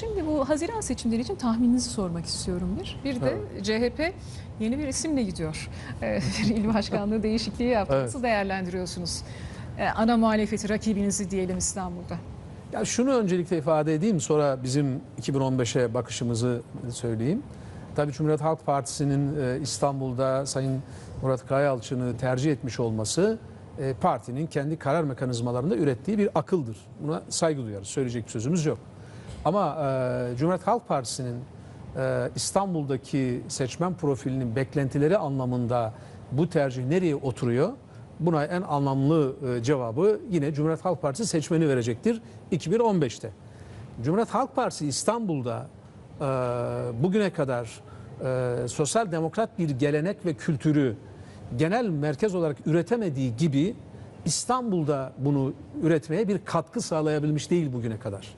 Şimdi bu Haziran seçimleri için tahmininizi sormak istiyorum bir. Bir de CHP yeni bir isimle gidiyor. Ee, bir il başkanlığı değişikliği yaptı. Evet. Nasıl değerlendiriyorsunuz? Ee, ana muhalefeti, rakibinizi diyelim İstanbul'da. Ya şunu öncelikle ifade edeyim sonra bizim 2015'e bakışımızı söyleyeyim. Tabii Cumhuriyet Halk Partisi'nin e, İstanbul'da Sayın Murat Kayalçın'ı tercih etmiş olması e, partinin kendi karar mekanizmalarında ürettiği bir akıldır. Buna saygı duyarız. Söyleyecek bir sözümüz yok. Ama e, Cumhuriyet Halk Partisi'nin e, İstanbul'daki seçmen profilinin beklentileri anlamında bu tercih nereye oturuyor? Buna en anlamlı e, cevabı yine Cumhuriyet Halk Partisi seçmeni verecektir 2015'te. Cumhuriyet Halk Partisi İstanbul'da e, bugüne kadar e, sosyal demokrat bir gelenek ve kültürü genel merkez olarak üretemediği gibi İstanbul'da bunu üretmeye bir katkı sağlayabilmiş değil bugüne kadar.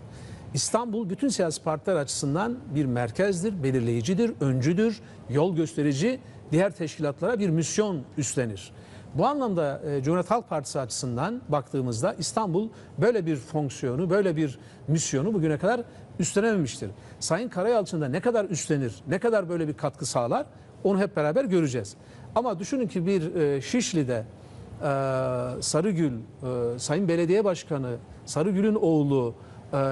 İstanbul bütün siyasi partiler açısından bir merkezdir, belirleyicidir, öncüdür, yol gösterici, diğer teşkilatlara bir misyon üstlenir. Bu anlamda e, Cumhuriyet Halk Partisi açısından baktığımızda İstanbul böyle bir fonksiyonu, böyle bir misyonu bugüne kadar üstlenememiştir. Sayın Karayalçın da ne kadar üstlenir, ne kadar böyle bir katkı sağlar onu hep beraber göreceğiz. Ama düşünün ki bir e, Şişli'de e, Sarıgül, Sayın Belediye Başkanı Sarıgül'ün oğlu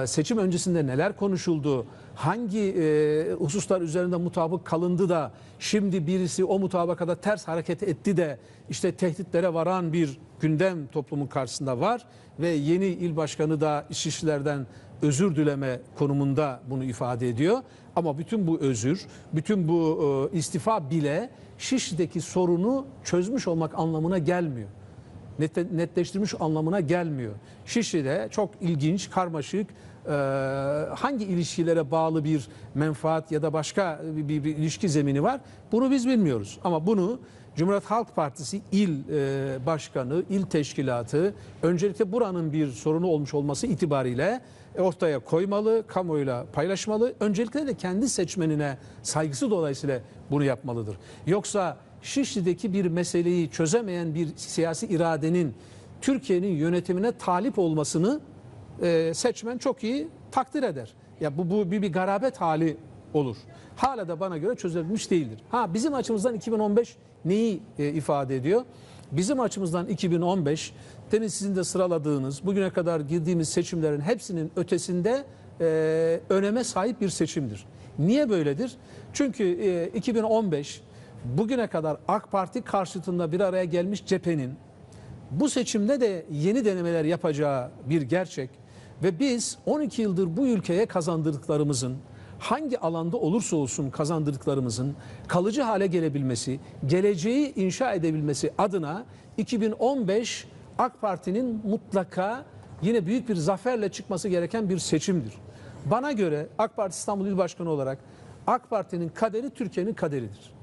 seçim öncesinde neler konuşuldu, hangi e, hususlar üzerinde mutabık kalındı da şimdi birisi o mutabakada ters hareket etti de işte tehditlere varan bir gündem toplumun karşısında var ve yeni il başkanı da İçişçilerden özür dileme konumunda bunu ifade ediyor. Ama bütün bu özür, bütün bu e, istifa bile Şişli'deki sorunu çözmüş olmak anlamına gelmiyor nette- netleştirmiş anlamına gelmiyor. Şişli'de çok ilginç, karmaşık, hangi ilişkilere bağlı bir menfaat ya da başka bir, bir- bir ilişki zemini var bunu biz bilmiyoruz. Ama bunu Cumhuriyet Halk Partisi il e, başkanı, il teşkilatı öncelikle buranın bir sorunu olmuş olması itibariyle ortaya koymalı, kamuoyuyla paylaşmalı. Öncelikle de kendi seçmenine saygısı dolayısıyla bunu yapmalıdır. Yoksa Şişli'deki bir meseleyi çözemeyen bir siyasi iradenin Türkiye'nin yönetimine talip olmasını e, seçmen çok iyi takdir eder. Ya bu, bu bir, bir garabet hali olur. Hala da bana göre çözülmüş değildir. Ha bizim açımızdan 2015 neyi e, ifade ediyor? Bizim açımızdan 2015 demin sizin de sıraladığınız bugüne kadar girdiğimiz seçimlerin hepsinin ötesinde e, öneme sahip bir seçimdir. Niye böyledir? Çünkü e, 2015 bugüne kadar AK Parti karşıtında bir araya gelmiş cephenin bu seçimde de yeni denemeler yapacağı bir gerçek ve biz 12 yıldır bu ülkeye kazandırdıklarımızın hangi alanda olursa olsun kazandırdıklarımızın kalıcı hale gelebilmesi, geleceği inşa edebilmesi adına 2015 AK Parti'nin mutlaka yine büyük bir zaferle çıkması gereken bir seçimdir. Bana göre AK Parti İstanbul İl Başkanı olarak AK Parti'nin kaderi Türkiye'nin kaderidir.